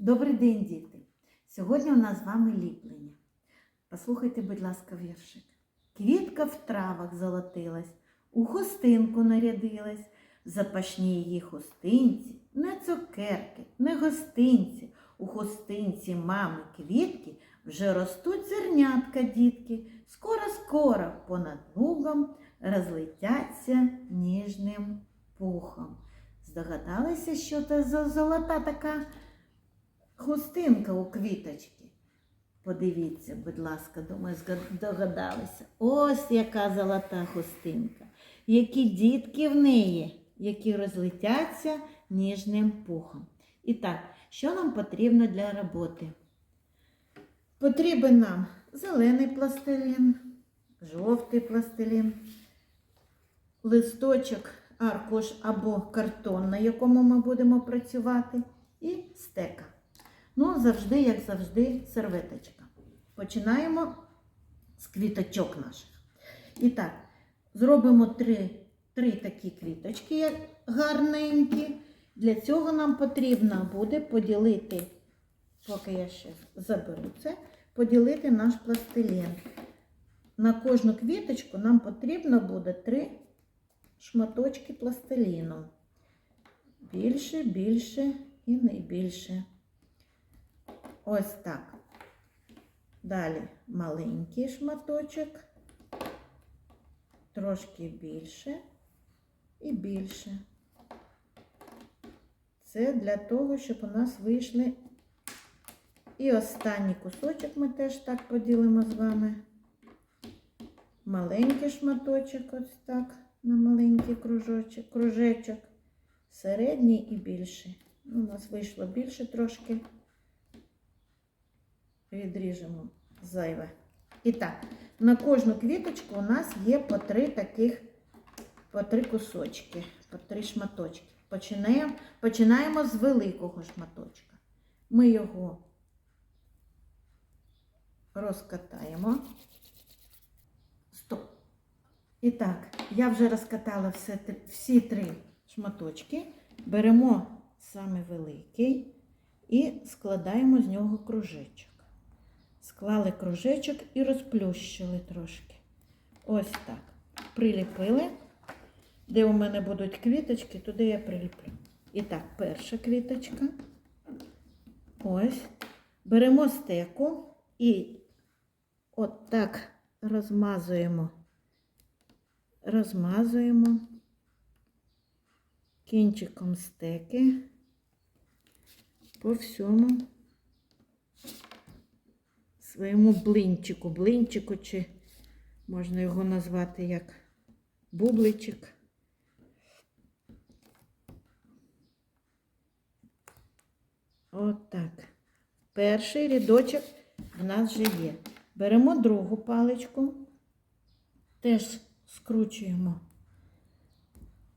Добрий день, діти! Сьогодні у нас з вами ліплення. Послухайте, будь ласка, віршик. Квітка в травах золотилась, у хустинку нарядилась, в запашній її хустинці, не цукерки, не гостинці. У хустинці мами квітки вже ростуть зернятка, дітки. Скоро-скоро понад лугом розлетяться ніжним пухом. Здогадалися, що це за золота така хустинка у квіточки. Подивіться, будь ласка, думаю, догадалися. Ось яка золота хустинка. Які дітки в неї, які розлетяться ніжним пухом. І так, що нам потрібно для роботи? Потрібен нам зелений пластилін, жовтий пластилін, листочок, аркуш або картон, на якому ми будемо працювати, і стека. Ну, завжди, як завжди, серветочка. Починаємо з квіточок наших. І так, зробимо три, три такі квіточки гарненькі. Для цього нам потрібно буде поділити, поки я ще заберу це, поділити наш пластилін. На кожну квіточку нам потрібно буде три шматочки пластиліну. Більше, більше і найбільше. Ось так. Далі маленький шматочок, трошки більше і більше. Це для того, щоб у нас вийшли. І останній кусочок ми теж так поділимо з вами. Маленький шматочок, ось так, на маленький кружочок, кружечок, середній і більший. Ну, У нас вийшло більше трошки відріжемо зайве. І так, на кожну квіточку у нас є по три таких, по три кусочки, по три шматочки. Починаємо, починаємо з великого шматочка. Ми його розкатаємо. Стоп. І так, я вже розкатала все, всі три шматочки. Беремо саме великий і складаємо з нього кружечок. Склали кружечок і розплющили трошки. Ось так. Приліпили. Де у мене будуть квіточки, туди я приліплю. І так, перша квіточка. Ось. Беремо стеку і от так розмазуємо. Розмазуємо кінчиком стеки по всьому своєму блинчику, блинчику, чи можна його назвати як бубличик. Отак. Перший рядочок в нас вже є. Беремо другу паличку, теж скручуємо,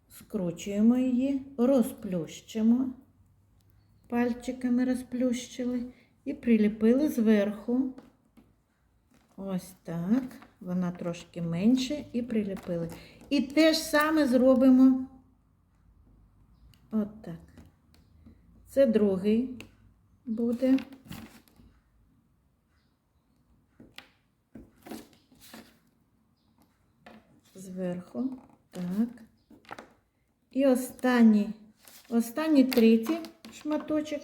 скручуємо її, розплющимо, пальчиками розплющили і приліпили зверху. Ось так. Вона трошки менше і приліпили. І те ж саме зробимо. От так. Це другий буде. Зверху. Так. І останній, останній третій шматочок.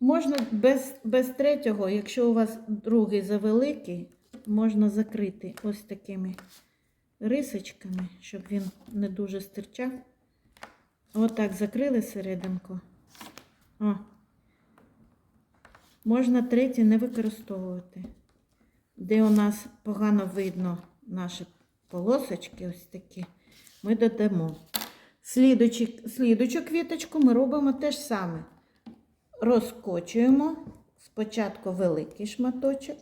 Можна без, без третього, якщо у вас другий завеликий, можна закрити ось такими рисочками, щоб він не дуже стирчав. Отак закрили серединку. О. Можна третій не використовувати. Де у нас погано видно наші полосочки, ось такі, ми додамо. Слідучу, слідучу квіточку ми робимо те ж саме. Розкочуємо спочатку великий шматочок.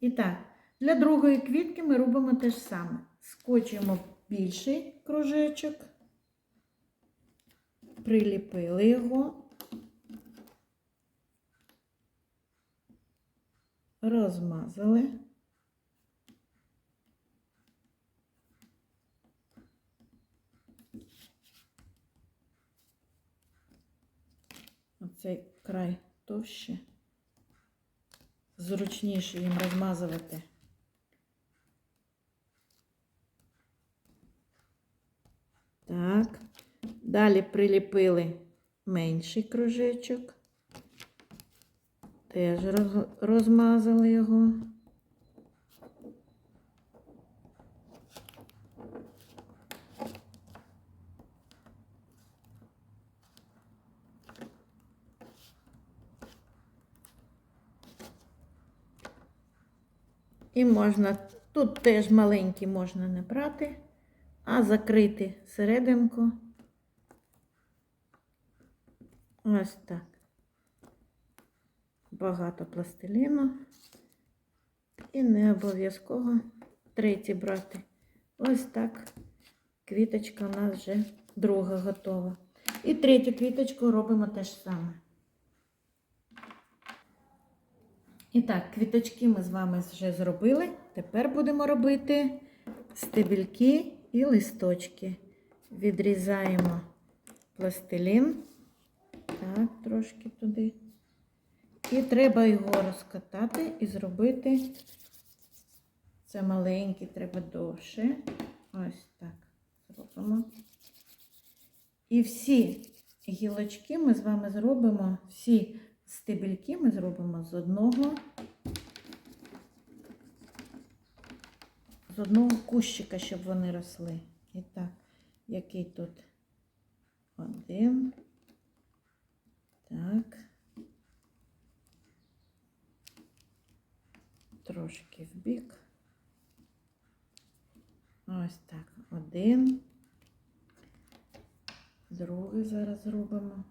І так, для другої квітки ми робимо те ж саме. Скочуємо більший кружечок, приліпили його, розмазали. Край товще. Зручніше їм розмазувати. Так. Далі приліпили менший кружечок. Теж розмазали його. І можна, тут теж маленький можна не брати, а закрити серединку. Ось так. Багато пластиліну. І не обов'язково третій брати. Ось так. Квіточка у нас вже друга готова. І третю квіточку робимо те ж саме. І так, квіточки ми з вами вже зробили. Тепер будемо робити стебельки і листочки. Відрізаємо пластилін. Так, трошки туди. І треба його розкатати і зробити. Це маленький, треба довше. Ось так зробимо. І всі гілочки ми з вами зробимо, всі стебельки ми зробимо з одного, з одного кущика, щоб вони росли. І так, який тут один. Так. Трошки в бік. Ось так, один. Другий зараз зробимо.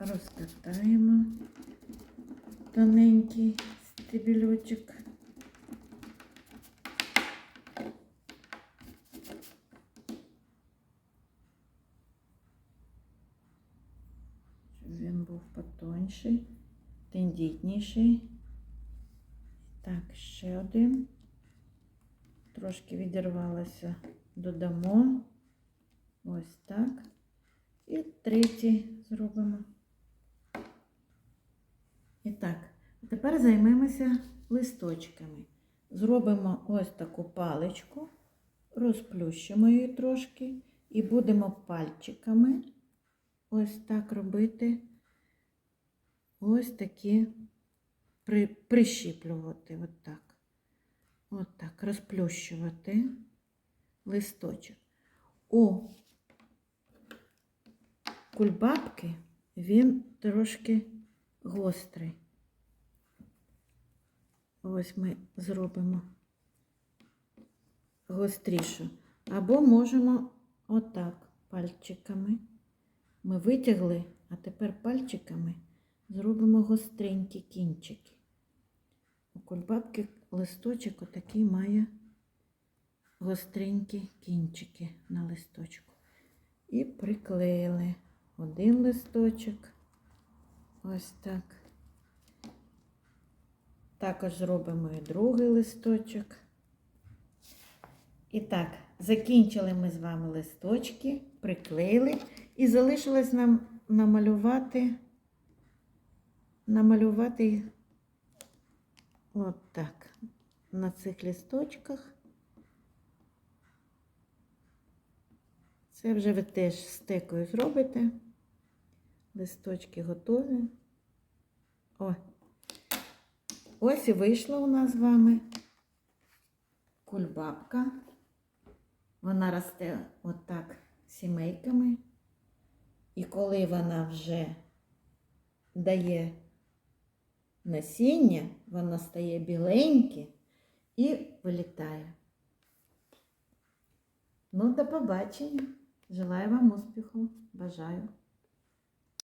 Розкатаємо тоненький стебельочок. Щоб він був потонший, тендітніший. Так, ще один. Трошки відірвалося, додамо. Ось так. І третій зробимо. І так, тепер займемося листочками. Зробимо ось таку паличку, розплющимо її трошки і будемо пальчиками ось так робити. Ось такі при, прищіплювати, от так. От так, розплющувати листочок. У кульбабки він трошки гострий. Ось ми зробимо гострішу. Або можемо отак пальчиками. Ми витягли, а тепер пальчиками зробимо гостренькі кінчики. У кульбабки листочок отакий має гостренькі кінчики на листочку. І приклеїли один листочок. Ось так. Також зробимо і другий листочок. І так, закінчили ми з вами листочки, приклеїли і залишилось нам намалювати, намалювати от так на цих листочках. Це вже ви теж стекою зробите. Листочки готові. О. Ось і вийшла у нас з вами кульбабка. Вона росте отак сімейками. І коли вона вже дає насіння, вона стає біленьке і вилітає. Ну, до побачення. Желаю вам успіху. Бажаю.